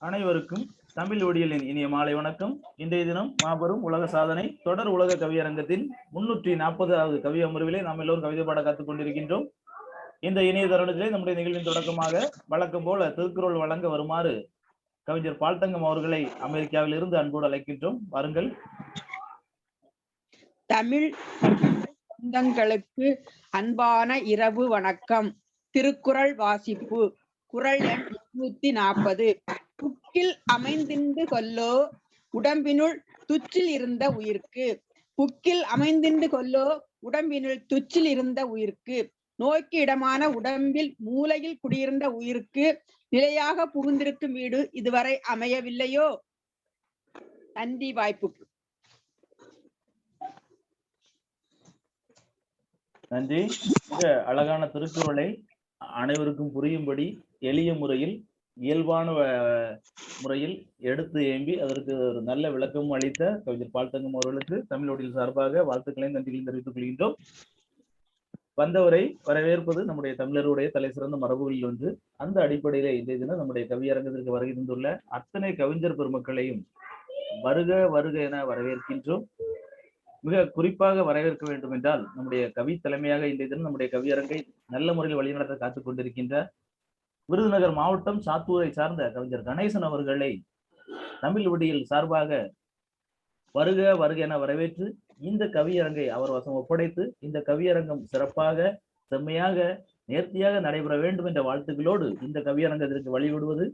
அனைவருக்கும் தமிழ் ஒடியலின் இனிய மாலை வணக்கம். இன்றைய தினம் மாபெரும் உலக சாதனை தொடர் உலக கவியரங்கத்தின் முன்னூற்றி நாற்பதாவது கவி அமர்விலே நாம் எல்லோரும் கவிதை பாட கற்றுக் கொண்டிருக்கின்றோம். இந்த இணைய தருணத்திலே நம்முடைய நிகழ்வின் தொடக்கமாக வழக்கம் போல திருக்குறள் வழங்க வருமாறு கவிஞர் பால்தங்கம் அவர்களை அமெரிக்காவில் இருந்து அன்போடு அழைக்கின்றோம். வாருங்கள். தமிழ் சொந்தங்களுக்கு அன்பான இரவு வணக்கம். திருக்குறள் வாசிப்பு குறள் எண் முன்னூத்தி நாற்பது. புக்கில் அமைந்தின்று கொல்லோ உடம்பினுள் துச்சில் இருந்த உயிர்க்கு. புக்கில் அமைந்தின்று கொல்லோ உடம்பினுள் துச்சில் இருந்த உயிர்க்கு. நோய்க்கு இடமான உடம்பில் மூலையில் குடியிருந்த உயிருக்கு நிலையாக புகுந்திருக்கும் வீடு இதுவரை அமையவில்லையோ? நன்றி வாய்ப்புக்கு நன்றி. மிக அழகான திருக்குறளை அனைவருக்கும் புரியும்படி எளிய முறையில் இயல்பான முறையில் எடுத்து ஏம்பி அதற்கு ஒரு நல்ல விளக்கமும் அளித்த கவிஞர் பால்தங்கம் அவர்களுக்கு தமிழோடியில் சார்பாக வாழ்த்துக்களையும் நன்றிகளையும் தெரிவித்துக் கொள்கின்றோம். வந்தவரை வரவேற்பது நம்முடைய தமிழருடைய தலை சிறந்த மரபுகளில் ஒன்று. அந்த அடிப்படையிலே இன்றைய தினம் நம்முடைய கவியரங்கத்திற்கு வருகை தந்துள்ள அத்தனை கவிஞர் பெருமக்களையும் வருக வருக என வரவேற்கின்றோம். மிக குறிப்பாக வரவேற்க வேண்டும் என்றால் நம்முடைய கவி தலைமையாக இன்றைய தினம் நம்முடைய கவியரங்கை நல்ல முறையில் வழிநடத்த காத்துக் கொண்டிருக்கின்ற விருதுநகர் மாவட்டம் சாத்தூரை சார்ந்த கவிஞர் கணேசன் அவர்களை தமிழ் விடியில் சார்பாக வருக வருக என வரவேற்று இந்த கவியரங்கை அவர் வசம் ஒப்படைத்து இந்த கவியரங்கம் சிறப்பாக செம்மையாக நேர்த்தியாக நடைபெற வேண்டும் என்ற வாழ்த்துக்களோடு இந்த கவியரங்கத்திற்கு வழிவிடுவது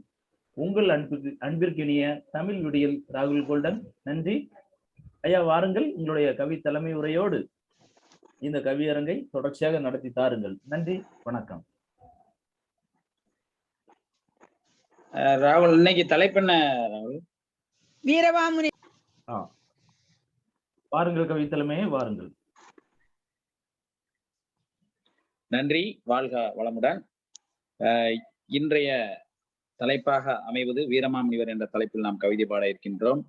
உங்கள் அன்பிற்கு அன்பிற்கினிய தமிழ் விடியல் ராகுல் கோல்டன். நன்றி. ஐயா வாருங்கள். உங்களுடைய கவி தலைமை உரையோடு இந்த கவியரங்கை தொடர்ச்சியாக நடத்தி தாருங்கள். நன்றி. வணக்கம். ராகுல் இன்னைக்கு தலைப்பு என்ன ராகுல்? வீரவாமுனி. வாருங்கள் கவி தலைமையை வாருங்கள். நன்றி வாழ்க வளமுடன். இன்றைய தலைப்பாக அமைவது வீரமாமுனிவர் என்ற தலைப்பில் நாம் கவிதை பாட இருக்கின்றோம்.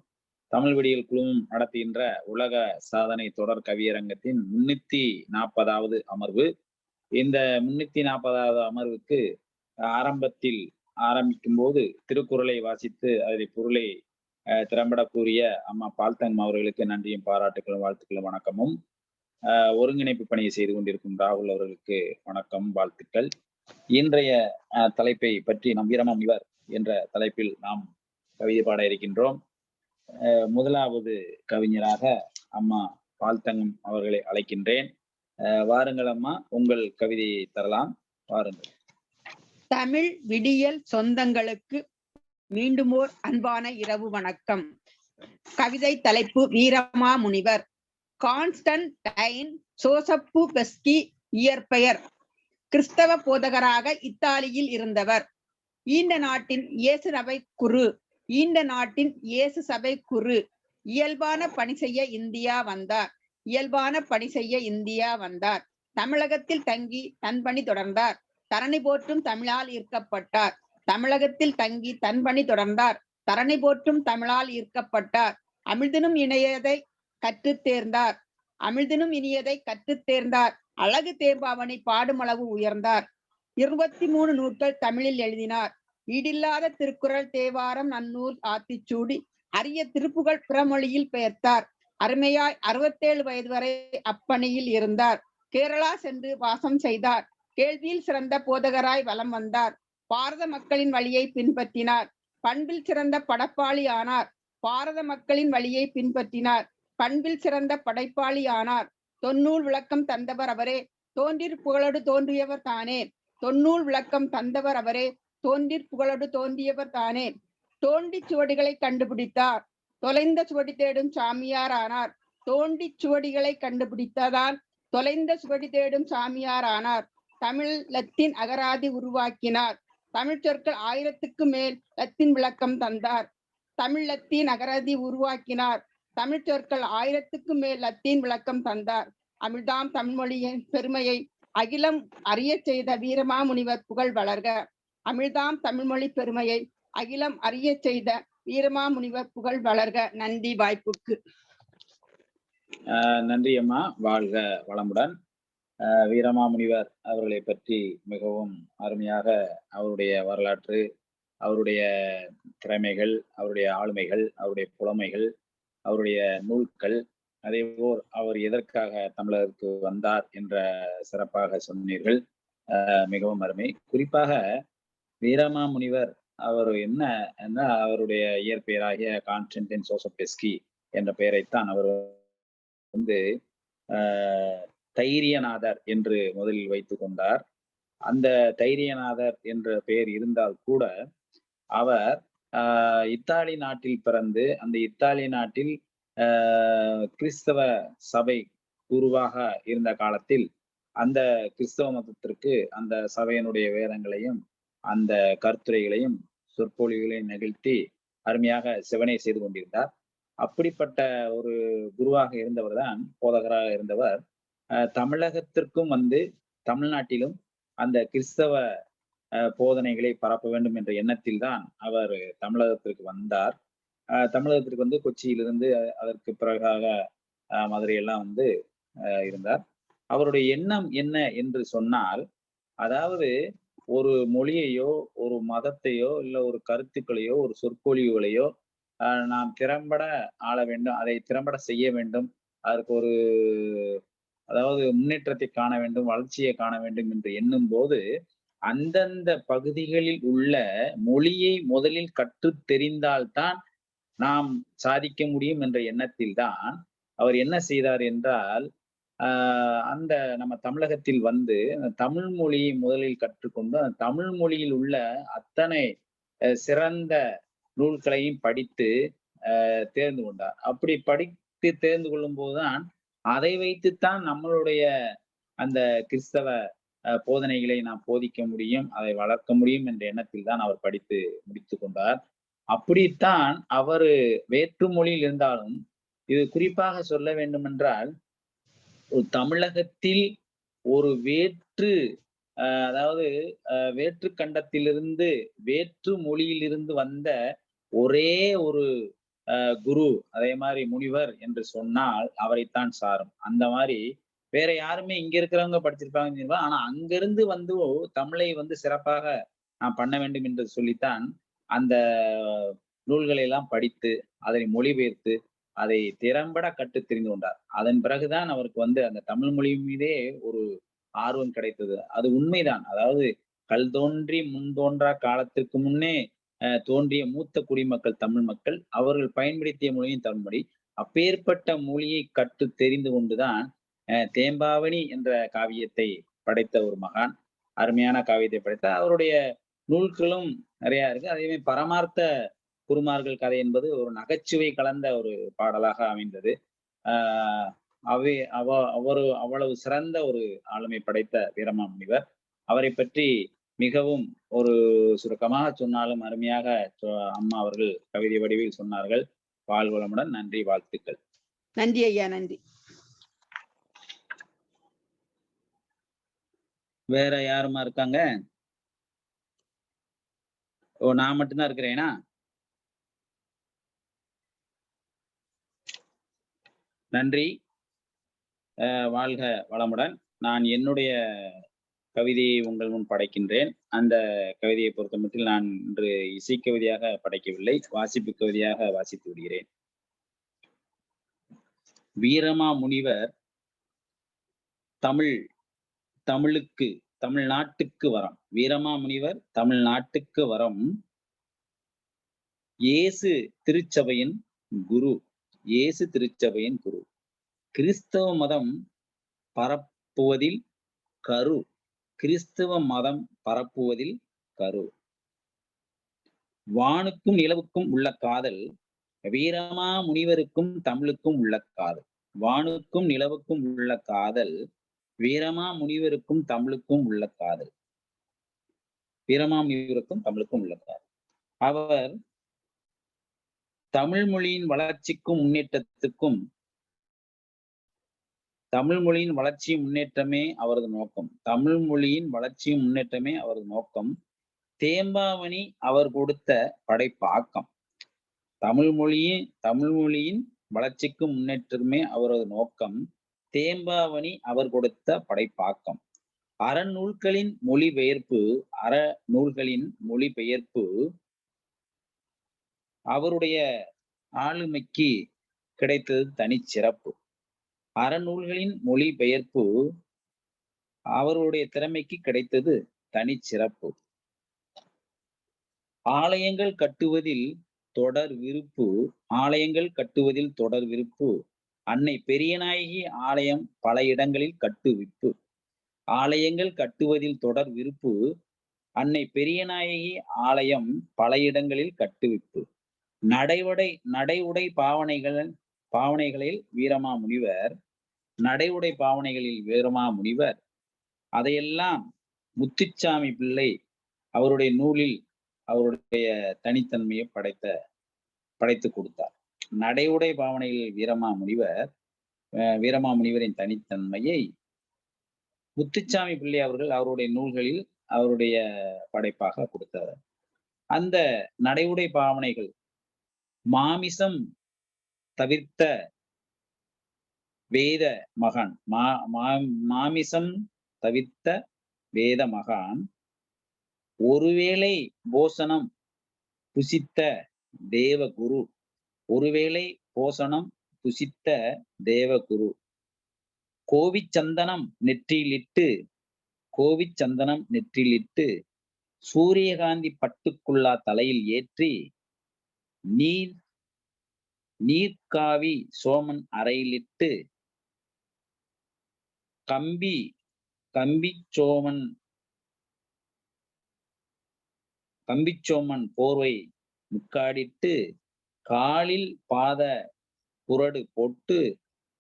தமிழ் விடியல் குழுமம் நடத்துகின்ற உலக சாதனை தொடர் கவியரங்கத்தின் முன்னூத்தி நாற்பதாவது அமர்வு. இந்த முன்னூத்தி நாற்பதாவது அமர்வுக்கு ஆரம்பத்தில் ஆரம்பிக்கும் போது திருக்குறளை வாசித்து அதில் பொருளை அஹ், திறம்பட கூறிய அம்மா பால்தங்கம் அவர்களுக்கு நன்றியும் பாராட்டுகளும் வாழ்த்துக்களும் வணக்கமும். ஒருங்கிணைப்பு பணியை செய்து கொண்டிருக்கும் ராகுல் அவர்களுக்கு வணக்கம் வாழ்த்துக்கள். இன்றைய அஹ், தலைப்பை பற்றி நம் இவர் என்ற தலைப்பில் நாம் கவிதை பாட இருக்கின்றோம். அஹ், முதலாவது கவிஞராக அம்மா பால்தங்கம் அவர்களை அழைக்கின்றேன். அஹ், வாருங்கள் அம்மா உங்கள் கவிதையை தரலாம். வாருங்கள். தமிழ் விடியல் சொந்தங்களுக்கு மீண்டும் ஓர் அன்பான இரவு வணக்கம். கவிதை தலைப்பு வீரமா முனிவர். கான்ஸ்டன்டைன் சோசப்பு பெஸ்கி இயற்பெயர். கிறிஸ்தவ போதகராக இத்தாலியில் இருந்தவர். ஈண்ட நாட்டின் இயேசு சபை குரு. ஈண்ட நாட்டின் இயேசு சபை குரு. இயல்பான பணி செய்ய இந்தியா வந்தார். இயல்பான பணி செய்ய இந்தியா வந்தார். தமிழகத்தில் தங்கி தன் பணி தொடர்ந்தார். தரணி போற்றும் தமிழால் ஈர்க்கப்பட்டார். தமிழகத்தில் தங்கி தன் பணி தொடர்ந்தார். தரணி போற்றும் தமிழால் ஈர்க்கப்பட்டார். அமிழ்தினும் இணையதை கற்றுத் தேர்ந்தார். அமிழ்தினும் இனியதை கற்றுத் தேர்ந்தார். அழகு தேர்பாவனை பாடுமளவு உயர்ந்தார். இருபத்தி மூணு நூல்கள் தமிழில் எழுதினார். ஈடில்லாத திருக்குறள் தேவாரம் நன்னூல் ஆத்திச்சூடி அரிய திருப்புகழ் பிறமொழியில் பெயர்த்தார். அருமையாய் அறுபத்தேழு வயது வரை அப்பணியில் இருந்தார். கேரளா சென்று வாசம் செய்தார். கேள்வியில் சிறந்த போதகராய் வலம் வந்தார். பாரத மக்களின் வழியை பின்பற்றினார். பண்பில் சிறந்த படப்பாளி ஆனார் பாரத மக்களின் வழியை பின்பற்றினார். பண்பில் சிறந்த படைப்பாளி ஆனார் தொன்னூல் விளக்கம் தந்தவர் அவரே. தோன்றிற் புகழோடு தோன்றியவர் தானே. தொன்னூல் விளக்கம் தந்தவர் அவரே. தோன்றிற் புகழோடு தோன்றியவர் தானே. தோண்டி சுவடிகளை கண்டுபிடித்தார். தொலைந்த சுவடி தேடும் சாமியார் ஆனார் தோண்டி சுவடிகளை கண்டுபிடித்ததான் தொலைந்த சுவடி தேடும் சாமியார் ஆனார் தமிழ் லத்தீன் அகராதி உருவாக்கினார். தமிழ் சொற்கள் ஆயிரத்துக்கு மேல் லத்தீன் விளக்கம் தந்தார். தமிழ் லத்தீன் அகராதி உருவாக்கினார். தமிழ் சொற்கள் ஆயிரத்துக்கு மேல் லத்தீன் விளக்கம் தந்தார். அமிழ்தாம் தமிழ்மொழியின் பெருமையை அகிலம் அறியச் செய்த வீரமாமுனிவர் புகழ் வளர்க. அமிழ்தாம் தமிழ்மொழி பெருமையை அகிலம் அறிய செய்த வீரமாமுனிவர் புகழ் வளர்க. நன்றி வாய்ப்புக்கு. நன்றி அம்மா. வாழ்க வளமுடன். வீரமாமுனிவர் அவர்களை பற்றி மிகவும் அருமையாக அவருடைய வரலாற்று அவருடைய திறமைகள் அவருடைய ஆளுமைகள் அவருடைய புலமைகள் அவருடைய நூல்கள் அதேபோல் அவர் எதற்காக தமிழருக்கு வந்தார் என்ற சிறப்பாக சொன்னீர்கள். மிகவும் அருமை. குறிப்பாக வீரமாமுனிவர் அவர் என்ன என்ன அவருடைய இயற்பெயராகிய கான்ஸ்டன்டின் சோசபெஸ்கி என்ற பெயரைத்தான் அவர் வந்து தைரியநாதர் என்று முதலில் வைத்து கொண்டார். அந்த தைரியநாதர் என்ற பெயர் இருந்தால் கூட அவர் ஆஹ் இத்தாலி நாட்டில் பிறந்து அந்த இத்தாலி நாட்டில் ஆஹ் கிறிஸ்தவ சபை குருவாக இருந்த காலத்தில் அந்த கிறிஸ்தவ மதத்திற்கு அந்த சபையினுடைய வேதங்களையும் அந்த கருத்துரைகளையும் சொற்பொழிவுகளையும் நிகழ்த்தி அருமையாக சிவனை செய்து கொண்டிருந்தார். அப்படிப்பட்ட ஒரு குருவாக இருந்தவர் தான் போதகராக இருந்தவர் தமிழகத்திற்கும் வந்து தமிழ்நாட்டிலும் அந்த கிறிஸ்தவ அஹ் போதனைகளை பரப்ப வேண்டும் என்ற எண்ணத்தில் தான் அவர் தமிழகத்திற்கு வந்தார். அஹ் தமிழகத்திற்கு வந்து கொச்சியிலிருந்து அதற்கு பிறகாக அஹ் மதுரையெல்லாம் வந்து அஹ் இருந்தார். அவருடைய எண்ணம் என்ன என்று சொன்னால் அதாவது ஒரு மொழியையோ ஒரு மதத்தையோ இல்ல ஒரு கருத்துக்களையோ ஒரு சொற்பொழிவுகளையோ ஆஹ் நாம் திறம்பட ஆள வேண்டும் அதை திறம்பட செய்ய வேண்டும். அதற்கு ஒரு அதாவது முன்னேற்றத்தை காண வேண்டும் வளர்ச்சியை காண வேண்டும் என்று எண்ணும் போது அந்தந்த பகுதிகளில் உள்ள மொழியை முதலில் கற்றுத் தெரிந்தால்தான் நாம் சாதிக்க முடியும் என்ற எண்ணத்தில் தான் அவர் என்ன செய்தார் என்றால் ஆஹ் அந்த நம்ம தமிழகத்தில் வந்து தமிழ் மொழியை முதலில் கற்றுக்கொண்டு அந்த தமிழ் மொழியில் உள்ள அத்தனை அஹ் சிறந்த நூல்களையும் படித்து அஹ் தேர்ந்து கொண்டார். அப்படி படித்து தேர்ந்து கொள்ளும் போதுதான் அதை வைத்துத்தான் நம்மளுடைய அந்த கிறிஸ்தவ போதனைகளை நாம் போதிக்க முடியும் அதை வளர்க்க முடியும் என்ற எண்ணத்தில் தான் அவர் படித்து முடித்து கொண்டார். அப்படித்தான் அவர் வேற்று மொழியில் இருந்தாலும் இது குறிப்பாக சொல்ல வேண்டுமென்றால் ஒரு தமிழகத்தில் ஒரு வேற்று அஹ், அதாவது அஹ், வேற்று கண்டத்திலிருந்து வேற்று மொழியிலிருந்து வந்த ஒரே ஒரு குரு அதே மாதிரி முனிவர் என்று சொன்னால் அவரைத்தான் சாரும். அந்த மாதிரி வேற யாருமே இங்க இருக்கிறவங்க படிச்சிருப்பாங்கன்னு ஆனா அங்கிருந்து வந்து தமிழை வந்து சிறப்பாக நான் பண்ண வேண்டும் என்று சொல்லித்தான் அந்த நூல்களை எல்லாம் படித்து அதை மொழிபெயர்த்து அதை திறம்பட கற்று தெரிந்து கொண்டார். அதன் பிறகுதான் அவருக்கு வந்து அந்த தமிழ் மொழி மீதே ஒரு ஆர்வம் கிடைத்தது. அது உண்மைதான். அதாவது கல் தோன்றி முன் தோன்றா காலத்திற்கு முன்னே தோன்றிய மூத்த குடிமக்கள் தமிழ் மக்கள் அவர்கள் பயன்படுத்திய மொழியும் தமிழ் மொழி அப்பேற்பட்ட மொழியை கற்று தெரிந்து கொண்டுதான் அஹ், தேம்பாவணி என்ற காவியத்தை படைத்த ஒரு மகான் அருமையான காவியத்தை படைத்த. அவருடைய நூல்களும் நிறைய இருக்கு. அதே பரமார்த்த குருமார்கள் கதை என்பது ஒரு நகைச்சுவை கலந்த ஒரு பாடலாக அமைந்தது. ஆஹ் அவை அவ அவரு அவ்வளவு சிறந்த ஒரு ஆளுமை படைத்த வீரமாமுனிவர். அவரை பற்றி மிகவும் ஒரு சுருக்கமாக சொன்னாலும் அருமையாக அம்மா அவர்கள் கவிதை வடிவில் சொன்னார்கள். வாழ்வளமுடன் நன்றி வாழ்த்துக்கள். நன்றி ஐயா நன்றி. வேற யாருமா இருக்காங்க? ஓ நான் மட்டும்தான் இருக்கிறேனா? நன்றி. வாழ்க வளமுடன். நான் என்னுடைய கவிதையை உங்கள் முன் படைக்கின்றேன். அந்த கவிதையை பொறுத்தமட்டில் நான் இன்று இசைக்கவிதையாக படைக்கவில்லை வாசிப்பு கவிதையாக வாசித்து விடுகிறேன். வீரமா முனிவர் தமிழ் தமிழுக்கு தமிழ்நாட்டுக்கு வரம். வீரமா முனிவர் தமிழ்நாட்டுக்கு வரம். இயேசு திருச்சபையின் குரு. இயேசு திருச்சபையின் குரு. கிறிஸ்தவ மதம் பரப்புவதில் கரு. கிறிஸ்துவ மதம் பரப்புவதில் கரு. வானுக்கும் நிலவுக்கும் உள்ள காதல் வீரமா முனிவருக்கும் தமிழுக்கும் உள்ள காதல். வானுக்கும் நிலவுக்கும் உள்ள காதல் வீரமா முனிவருக்கும் தமிழுக்கும் உள்ள காதல். வீரமா முனிவருக்கும் தமிழுக்கும் உள்ள காதல். அவர் தமிழ் மொழியின் வளர்ச்சிக்கும் முன்னேற்றத்துக்கும் தமிழ் மொழியின் வளர்ச்சி முன்னேற்றமே அவரது நோக்கம். தமிழ் மொழியின் வளர்ச்சியும் முன்னேற்றமே அவரது நோக்கம். தேம்பாவணி அவர் கொடுத்த படைப்பாக்கம். தமிழ் மொழியின் தமிழ் மொழியின் வளர்ச்சிக்கும் முன்னேற்றமே அவரது நோக்கம். தேம்பாவணி அவர் கொடுத்த படைப்பாக்கம். அறநூல்களின் மொழிபெயர்ப்பு அற நூல்களின் மொழிபெயர்ப்பு அவருடைய ஆளுமைக்கு கிடைத்தது தனிச்சிறப்பு. அறநூல்களின் மொழி பெயர்ப்பு அவருடைய திறமைக்கு கிடைத்தது தனிச்சிறப்பு ஆலயங்கள் கட்டுவதில் தொடர் விருப்பு ஆலயங்கள் கட்டுவதில் தொடர் விருப்பு அன்னை பெரியநாயகி ஆலயம் பல இடங்களில் கட்டுவிப்பு. ஆலயங்கள் கட்டுவதில் தொடர் விருப்பு அன்னை பெரியநாயகி ஆலயம் பல இடங்களில் கட்டுவிப்பு. நடைவுடை நடைவுடை பாவனைகள் பாவனைகளில் வீரமா முனிவர் நடைவுடை பாவனைகளில் வீரமா முனிவர். அதையெல்லாம் முத்துச்சாமி பிள்ளை அவருடைய நூலில் அவருடைய தனித்தன்மையை படைத்த படைத்து கொடுத்தார். நடைவுடை பாவனையில் வீரமா முனிவர் அஹ் வீரமா முனிவரின் தனித்தன்மையை முத்துச்சாமி பிள்ளை அவர்கள் அவருடைய நூல்களில் அவருடைய படைப்பாக கொடுத்தார். அந்த நடைவுடை பாவனைகள் மாமிசம் தவிர்த்த வேத மகான். மா மா- மாமிசம் தவிர்த்த வேத மகான். ஒருவேளை போசனம் புசித்த தேவகுரு. ஒருவேளை போசனம் புசித்த தேவகுரு. கோவிச்சந்தனம் நெற்றியிலிட்டு கோவிச்சந்தனம் நெற்றியிலிட்டு சூரியகாந்தி பட்டுக்குள்ளா தலையில் ஏற்றி நீர் நீர்க்காவி சோமன் அறையிலிட்டு கம்பி கம்பிச்சோமன் கம்பிச்சோமன் போர்வை முக்காடிட்டு காலில் பாத புரடு போட்டு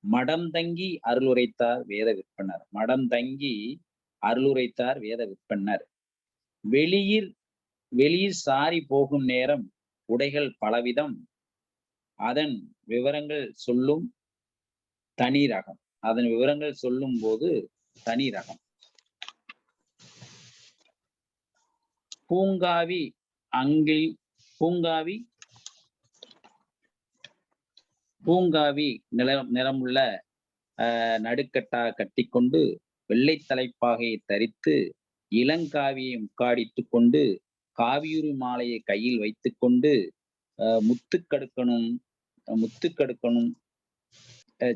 மடம் தங்கி அருளுரைத்தார் வேத விற்பனர். மடம் தங்கி அருளுரைத்தார் வேத விற்பனர். வெளியில் வெளியில் சாரி போகும் நேரம் உடைகள் பலவிதம். அதன் விவரங்கள் சொல்லும் தனி ரகம் அதன் விவரங்கள் சொல்லும் போது தனி ரகம் பூங்காவி அங்கில் பூங்காவி பூங்காவி நிலம் நிறமுள்ள அஹ் நடுக்கட்டாக கட்டிக்கொண்டு வெள்ளை தலைப்பாகையை தரித்து இளங்காவியை முக்காடிட்டு கொண்டு காவியுரி மாலையை கையில் வைத்துக்கொண்டு முத்துக்கடுக்கனும் முத்து கடுக்கணும்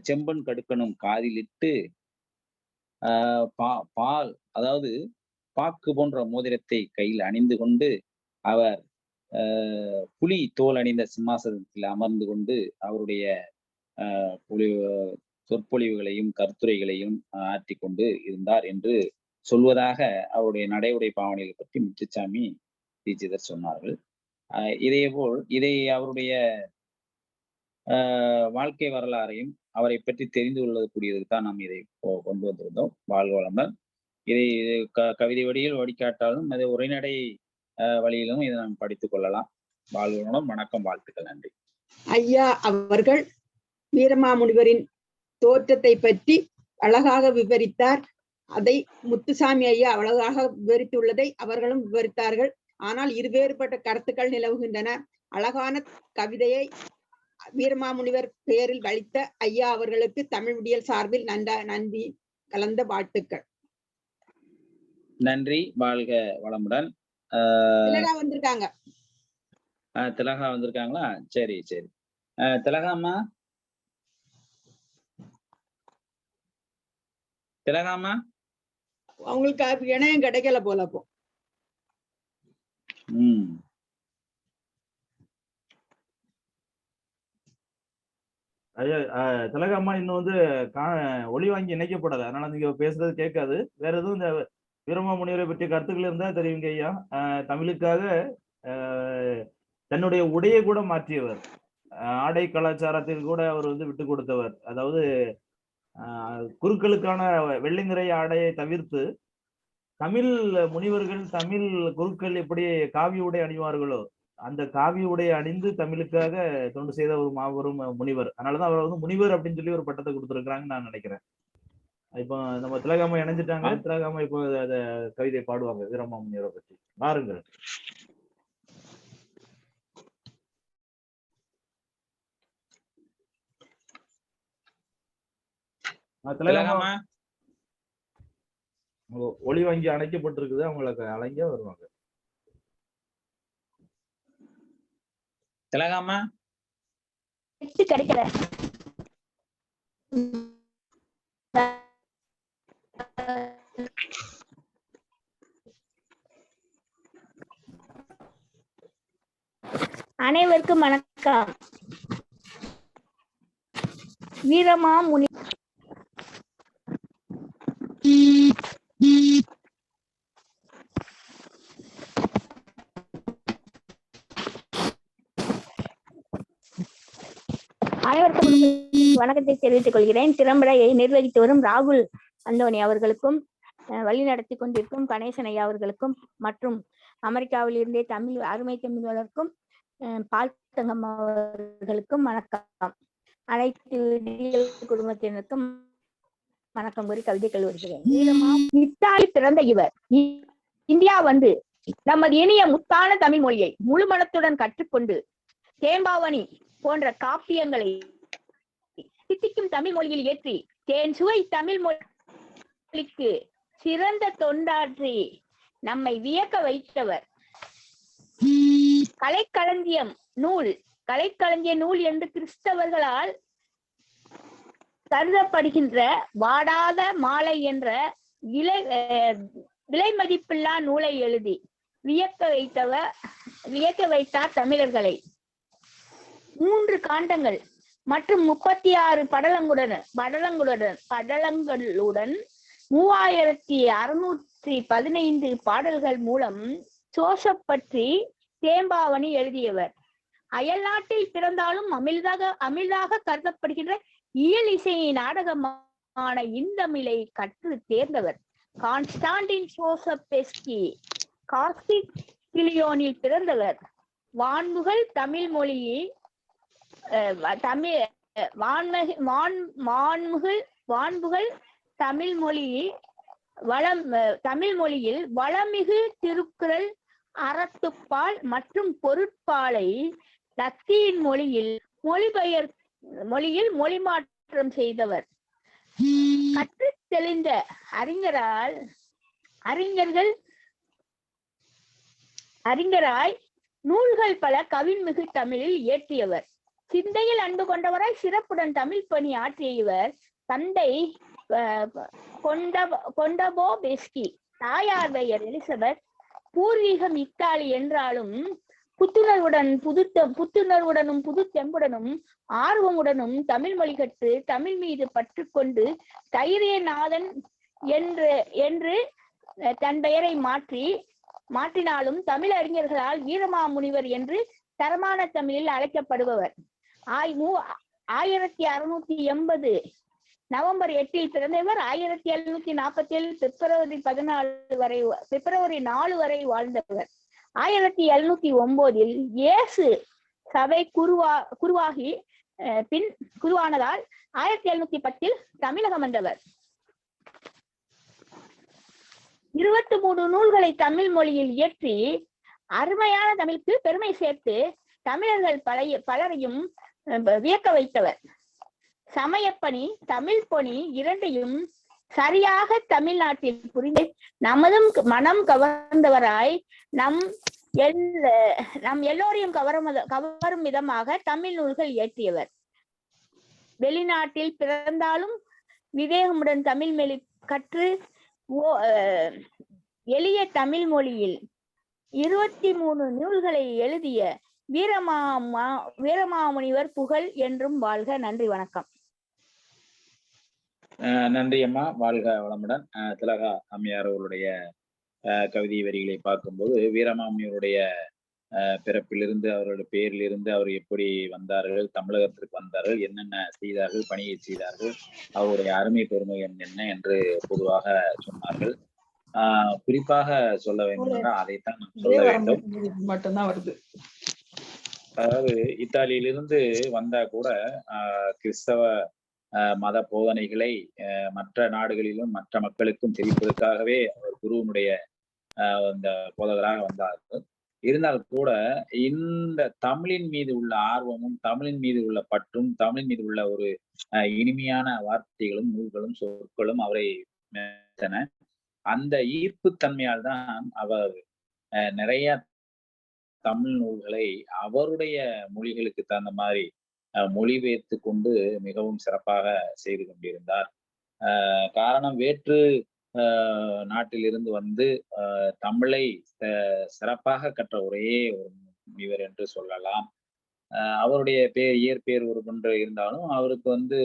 செம்பன் கடுக்கணும் காதிலிட்டு ஆஹ் பா பால் அதாவது பாக்கு போன்ற மோதிரத்தை கையில் அணிந்து கொண்டு அவர் ஆஹ் புலி தோல் அணிந்த சிம்மாசனத்தில் அமர்ந்து கொண்டு அவருடைய ஆஹ் புலி சொற்பொழிவுகளையும் கருத்துரைகளையும் ஆற்றிக்கொண்டு இருந்தார் என்று சொல்வதாக அவருடைய நடைமுறை பாவனைகளை பற்றி முத்துச்சாமி தீட்சிதர் சொன்னார்கள். ஆஹ் இதே போல் இதை அவருடைய வாழ்க்கை வரலாறையும் அவரை பற்றி தெரிந்து கொள்ளக்கூடியதுக்கு தான் நாம் இதை கொண்டு வந்திருந்தோம். வாழ்க வளமுடன். இதை க- கவிதை வடியில் வடிக்காட்டாலும் அதை உரைநடை வழியிலும் இதை நாம் படித்துக் கொள்ளலாம். வாழ்க வளமுடன். வணக்கம் வாழ்த்துக்கள். நன்றி. ஐயா அவர்கள் வீரமாமுனிவரின் தோற்றத்தை பற்றி அழகாக விவரித்தார். அதை முத்துசாமி ஐயா அழகாக விவரித்துள்ளதை அவர்களும் விவரித்தார்கள். ஆனால் இருவேறுபட்ட கருத்துக்கள் நிலவுகின்றன. அழகான கவிதையை வீரமாமுனிவர் பெயரில் வலித்த ஐயா அவர்களுக்கு தமிழ் விடியல் சார்பில் நன்ற நன்றி கலந்த வாழ்த்துக்கள். நன்றி வாழ்க வளமுடன். வந்திருக்காங்க. திலகா வந்திருக்காங்களா? சரி சரி. ஆஹ் திலகாம்மா திலகாம்மா அவங்களுக்கு இணையம் கிடைக்கல போல அப்போ. ம் ஐயா அஹ், திலகம்மா இன்னும் வந்து கா- ஒளி வாங்கி இணைக்கப்படாது. அதனால நீங்க பேசுறது கேட்காது. வேற எதுவும் இந்த வீரமா முனிவரை பற்றிய கருத்துக்கள் இருந்தா தெரியுங்க ஐயா. தமிழுக்காக தன்னுடைய உடையை கூட மாற்றியவர். ஆடை கலாச்சாரத்தில் கூட அவர் வந்து விட்டு கொடுத்தவர். அதாவது குருக்களுக்கான வெள்ளை ஆடையை தவிர்த்து தமிழ் முனிவர்கள் தமிழ் குருக்கள் எப்படி காவி உடை அணிவார்களோ அந்த காவி உடை அணிந்து தமிழுக்காக தொண்டு செய்த ஒரு மாபெரும் முனிவர். அதனாலதான் அவர் வந்து முனிவர் அப்படின்னு சொல்லி ஒரு பட்டத்தை கொடுத்துருக்காங்கன்னு நான் நினைக்கிறேன். இப்போ நம்ம திலகாம இணைஞ்சிட்டாங்க. திலகாம இப்போ அத கவிதை பாடுவாங்க வீரமா முனிவரை பற்றி பாருங்கள் திலகாமா. ஒளி வங்கி அணைக்கப்பட்டிருக்குது. அவங்களுக்கு அலைங்க வருவாங்க. திலகாமா கிடைக்கல அனைவருக்கும் வணக்கம். வீரமா முனி அனைவருக்கும் வணக்கத்தை தெரிவித்துக் கொள்கிறேன். திறம்படையை நிர்வகித்து வரும் ராகுல் அந்தோனி அவர்களுக்கும் வழி நடத்தி கொண்டிருக்கும் கணேசன் ஐயா அவர்களுக்கும் மற்றும் அமெரிக்காவில் இருந்தே தமிழ் அருமை தமிழர்களுக்கும் பால் தங்கம் அவர்களுக்கும் வணக்கம். அனைத்து குடும்பத்தினருக்கும் வணக்கம் கூறி கவிதை கல்லூரிகிறேன் இத்தாலி பிறந்த இவர். இந்தியா வந்து நமது இனிய முத்தான தமிழ் மொழியை முழு மனத்துடன் கற்றுக்கொண்டு தேம்பாவணி போன்ற காப்பியங்களை சித்திக்கும் தமிழ் மொழியில் ஏற்றி தேன் சுவை தமிழ் மொழிக்கு சிறந்த தொண்டாற்றி நம்மை வியக்க வைத்தவர். கலைக்களஞ்சியம் நூல் கலைக்களஞ்சிய நூல் என்று கிறிஸ்தவர்களால் கருதப்படுகின்ற வாடாத மாலை என்ற விலை அஹ், விலை மதிப்பில்லா நூலை எழுதி வியக்க வைத்தவர் வியக்க வைத்தார் தமிழர்களை. மூன்று காண்டங்கள். மற்றும் முப்பத்தி ஆறு படலங்குடன் படலங்களுடன் படலங்களுடன் மூவாயிரத்தி அறுநூற்றி பதினைந்து பாடல்கள் மூலம் சோசப் பற்றி தேம்பாவணி எழுதியவர். அயல்நாட்டில் பிறந்தாலும் அமிழ்தாக அமிழ்தாக கருதப்படுகின்ற இயல் இசையின் நாடகமான இந்தமிழை கற்று தேர்ந்தவர். கான்ஸ்டாண்டின் சோசப்பெஸ்கி கிளியோனில் பிறந்தவர். வான்முகல் தமிழ் மொழியை தமிழ் அஹ் வான்மகி வான் வான்முகல் வான்புகள் தமிழ் மொழியில் வளம் தமிழ் மொழியில் வளமிகு திருக்குறள் அறத்துப்பால் மற்றும் பொருட்பாலை லத்தீன் மொழியில் மொழிபெயர் மொழியில் மொழி மாற்றம் செய்தவர். கற்று தெளிந்த அறிஞரால் அறிஞர்கள் அறிஞராய் நூல்கள் பல கவின்மிகு தமிழில் இயற்றியவர். சிந்தையில் அன்பு கொண்டவராய் சிறப்புடன் தமிழ் பணி ஆற்றிய இவர் தந்தை கொண்ட கொண்டபோ பெஸ்கி தாயார் பெயர் எலிசபெத் பூர்வீகம் இத்தாலி என்றாலும் புத்துணர்வுடன் புது புத்துணர்வுடனும் புது தெம்புடனும் ஆர்வமுடனும் தமிழ் மொழி கற்று தமிழ் மீது பற்று கொண்டு தைரியநாதன் என்று என்று தன் பெயரை மாற்றி மாற்றினாலும் தமிழ் அறிஞர்களால் வீரமாமுனிவர் என்று தரமான தமிழில் அழைக்கப்படுபவர். ஆய் மூ- ஆயிரத்தி அறுநூத்தி எண்பது நவம்பர் எட்டில் பிறந்தவர் ஆயிரத்தி எழுநூத்தி நாற்பத்தி ஏழு பிப்ரவரி பதினாலு வரை பிப்ரவரி நாலு வரை வாழ்ந்தவர். ஆயிரத்தி எழுநூத்தி ஒன்பதில் இயேசு சபை குருவா குருவாகி அஹ், பின் குருவானதால் ஆயிரத்தி எழுநூத்தி பத்தில் தமிழகம் வந்தவர். இருபத்தி மூணு நூல்களை தமிழ் மொழியில் இயற்றி அருமையான தமிழுக்கு பெருமை சேர்த்து தமிழர்கள் பழைய பலரையும் வியக்க வைத்தவர் சமயப்பணி தமிழ் பணி இரண்டையும் சரியாக தமிழ்நாட்டில் புரிந்து நமதும் மனம் கவர்ந்தவராய் நம் எல் நம் எல்லோரையும் கவரும் கவரும் விதமாக தமிழ் நூல்கள் இயற்றியவர். வெளிநாட்டில் பிறந்தாலும் விவேகமுடன் தமிழ் மொழி கற்று ஓ- எளிய தமிழ் மொழியில் இருபத்தி மூணு நூல்களை எழுதிய வீரமா வீரமாமுனிவர் புகழ் என்றும் வாழ்க. நன்றி வணக்கம். நன்றி அம்மா. வாழ்க வளமுடன். அஹ் திலகா அம்மையார் அவருடைய அஹ் கவிதை வரிகளை பார்க்கும்போது வீரமாமியருடைய அஹ் பிறப்பிலிருந்து அவருடைய பெயரிலிருந்து அவர் எப்படி வந்தார்கள் தமிழகத்திற்கு வந்தார்கள் என்னென்ன செய்தார்கள் பணியை செய்தார்கள் அவருடைய அருமை பெருமை என்ன என்று பொதுவாக சொன்னார்கள். ஆஹ் குறிப்பாக சொல்ல வேண்டும் என்றால் அதைத்தான் சொல்ல வேண்டும். மட்டும்தான் வருது. அதாவது இத்தாலியிலிருந்து வந்தா கூட ஆஹ் கிறிஸ்தவ ஆஹ் மத போதனைகளை மற்ற நாடுகளிலும் மற்ற மக்களுக்கும் தெரிவிப்பதற்காகவே அவர் குருவனுடைய அந்த போதகராக வந்தார்கள் இருந்தால் கூட இந்த தமிழின் மீது உள்ள ஆர்வமும் தமிழின் மீது உள்ள பற்றும் தமிழின் மீது உள்ள ஒரு இனிமையான வார்த்தைகளும் நூல்களும் சொற்களும் அவரை அந்த ஈர்ப்பு தன்மையால் தான் அவர் நிறைய தமிழ் நூல்களை அவருடைய மொழிகளுக்கு தகுந்த மாதிரி மொழிபெயர்த்து கொண்டு மிகவும் சிறப்பாக செய்து கொண்டிருந்தார். காரணம் வேற்று நாட்டிலிருந்து வந்து தமிழை சிறப்பாக கற்ற ஒரே ஒரு முனிவர் என்று சொல்லலாம். அவருடைய பேர் இயற்பெயர் ஒரு ஒன்று இருந்தாலும் அவருக்கு வந்து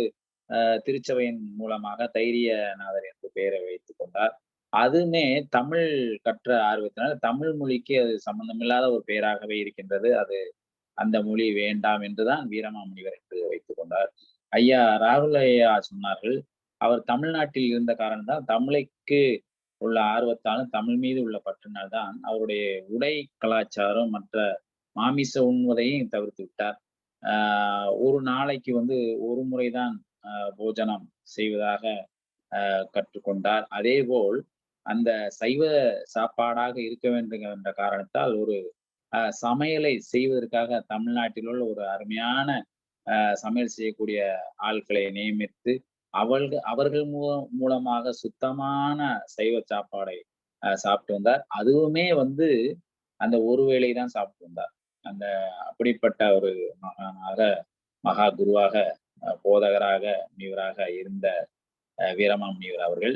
திருச்சபையின் மூலமாக தைரியநாதர் என்று பெயரை வைத்துக் கொண்டார். அதுமே தமிழ் கற்ற ஆர்வத்தினால் தமிழ் மொழிக்கு அது சம்பந்தமில்லாத ஒரு பெயராகவே இருக்கின்றது. அது அந்த மொழி வேண்டாம் என்றுதான் வீரமாமுனிவர் என்று வைத்துக் கொண்டார். ஐயா ராகுல் ஐயா சொன்னார்கள் அவர் தமிழ்நாட்டில் இருந்த காரணம்தான் தமிழைக்கு உள்ள ஆர்வத்தாலும் தமிழ் மீது உள்ள பற்றினால் தான் அவருடைய உடை கலாச்சாரம் மற்ற மாமிச உண்வதையும் தவிர்த்து விட்டார். ஒரு நாளைக்கு வந்து ஒரு முறைதான் போஜனம் செய்வதாக கற்றுக்கொண்டார். அதே போல் அந்த சைவ சாப்பாடாக இருக்க வேண்டும் என்ற காரணத்தால் ஒரு சமையலை செய்வதற்காக தமிழ்நாட்டில் உள்ள ஒரு அருமையான ஆஹ் சமையல் செய்யக்கூடிய ஆட்களை நியமித்து அவர்கள் அவர்கள் மூலமாக சுத்தமான சைவ சாப்பாடை சாப்பிட்டு வந்தார். அதுவுமே வந்து அந்த ஒரு வேளை தான் சாப்பிட்டு வந்தார். அந்த அப்படிப்பட்ட ஒரு மகானாக மகா குருவாக போதகராக முனிவராக இருந்த அஹ் வீரமா முனிவர் அவர்கள்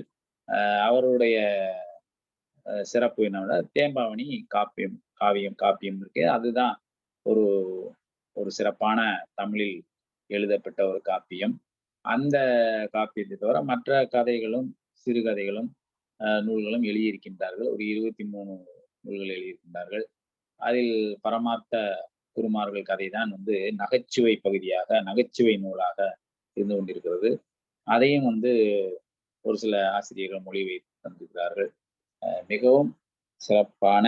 அவருடைய சிறப்பு என்னோட தேம்பாவணி காப்பியம் காவியம் காப்பியம் இருக்கு. அதுதான் ஒரு ஒரு சிறப்பான தமிழில் எழுதப்பட்ட ஒரு காப்பியம். அந்த காப்பியத்தை தவிர மற்ற கதைகளும் சிறுகதைகளும் நூல்களும் எழுதியிருக்கின்றார்கள். ஒரு இருபத்தி மூணு நூல்கள் எழுதியிருக்கின்றார்கள். அதில் பரமார்த்த குருமார்கள் கதை தான் வந்து நகைச்சுவை பகுதியாக நகைச்சுவை நூலாக இருந்து கொண்டிருக்கிறது. அதையும் வந்து ஒரு சில ஆசிரியர்கள் மொழிபெயர்த்து தந்திருக்கிறார்கள். மிகவும் சிறப்பான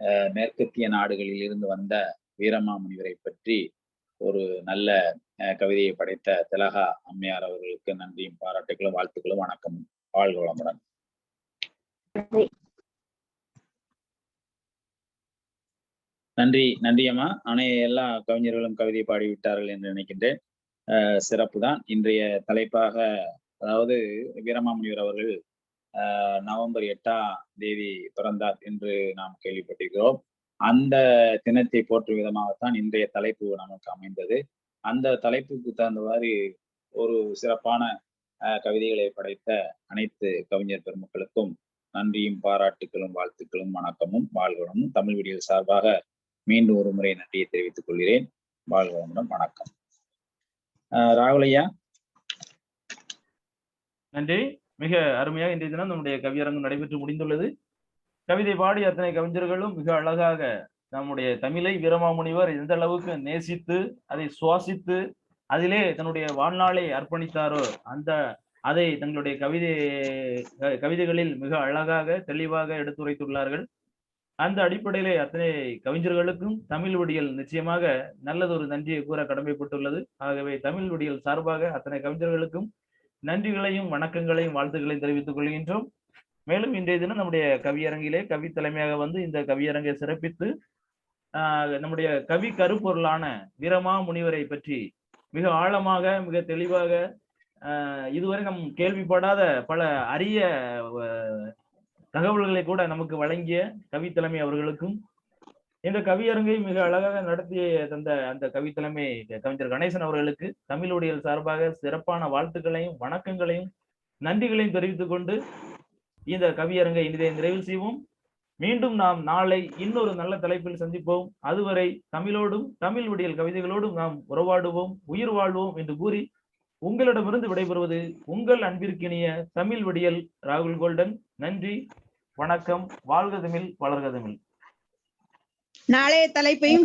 அஹ் மேற்கத்திய நாடுகளில் இருந்து வந்த வீரமாமுனிவரை பற்றி ஒரு நல்ல கவிதையை படைத்த திலகா அம்மையார் அவர்களுக்கு நன்றியும் பாராட்டுகளும் வாழ்த்துக்களும் வணக்கமும் வாழ்க வளமுடன். நன்றி. நன்றி நன்றி அம்மா. எல்லா கவிஞர்களும் கவிதை பாடிவிட்டார்கள் என்று நினைக்கின்றேன். சிறப்பு தான் இன்றைய தலைப்பாக அதாவது வீரமாமுனிவர் அவர்கள் நவம்பர் எட்டாம் தேதி பிறந்தார் என்று நாம் கேள்விப்பட்டிருக்கிறோம். அந்த தினத்தை போற்றும் விதமாகத்தான் இன்றைய தலைப்பு நமக்கு அமைந்தது. அந்த தலைப்புக்கு தகுந்தவாறு ஒரு சிறப்பான அஹ், கவிதைகளை படைத்த அனைத்து கவிஞர் பெருமக்களுக்கும் நன்றியும் பாராட்டுகளும் வாழ்த்துக்களும் வணக்கமும் வாழ்வளமும் தமிழ் விடியல் சார்பாக மீண்டும் ஒரு முறை நன்றியை தெரிவித்துக் கொள்கிறேன். வாழ்வளமுடன் வணக்கம். ராகுலையா நன்றி. மிக அருமையாக இன்றைய தினம் நம்முடைய கவியரங்கம் நடைபெற்று முடிந்துள்ளது. கவிதை பாடி அத்தனை கவிஞர்களும் மிக அழகாக நம்முடைய தமிழை வீரமாமுனிவர் எந்த அளவுக்கு நேசித்து அதை சுவாசித்து அதிலே தன்னுடைய வாழ்நாளை அர்ப்பணித்தாரோ அந்த அதை தங்களுடைய கவிதை க- கவிதைகளில் மிக அழகாக தெளிவாக எடுத்துரைத்துள்ளார்கள். அந்த அடிப்படையிலே அத்தனை கவிஞர்களுக்கும் தமிழ் விடியல் நிச்சயமாக நல்லதொரு நன்றியை கூற கடமைப்பட்டுள்ளது. ஆகவே தமிழ் விடியல் சார்பாக அத்தனை கவிஞர்களுக்கும் நன்றிகளையும் வணக்கங்களையும் வாழ்த்துக்களையும் தெரிவித்துக் கொள்கின்றோம். மேலும் இன்றைய தினம் நம்முடைய கவியரங்கிலே கவி தலைமையாக வந்து இந்த கவியரங்கை சிறப்பித்து ஆஹ், நம்முடைய கவி கருப்பொருளான வீரமா முனிவரை பற்றி மிக ஆழமாக மிக தெளிவாக ஆஹ், இதுவரை நம் கேள்விப்படாத பல அரிய தகவல்களை கூட நமக்கு வழங்கிய கவி தலைமை அவர்களுக்கும் இந்த கவியரங்கை மிக அழகாக நடத்தி தந்த அந்த கவி தலைமை கவிஞர் கணேசன் அவர்களுக்கு தமிழுடையல் சார்பாக சிறப்பான வாழ்த்துக்களையும் வணக்கங்களையும் நன்றிகளையும் தெரிவித்துக் கொண்டு இந்த கவியரங்கை இனிதை நிறைவு செய்வோம். மீண்டும் நாம் நாளை இன்னொரு நல்ல தலைப்பில் சந்திப்போம். அதுவரை தமிழோடும் தமிழ் விடியல் கவிதைகளோடும் நாம் உறவாடுவோம் உயிர் வாழ்வோம் என்று கூறி உங்களிடமிருந்து விடைபெறுவது உங்கள் அன்பிற்கினிய தமிழ் விடியல் ராகுல் கோல்டன். நன்றி வணக்கம் வாழ்க தமிழ் வளர்க தமிழ். நாளைய தலைப்பையும்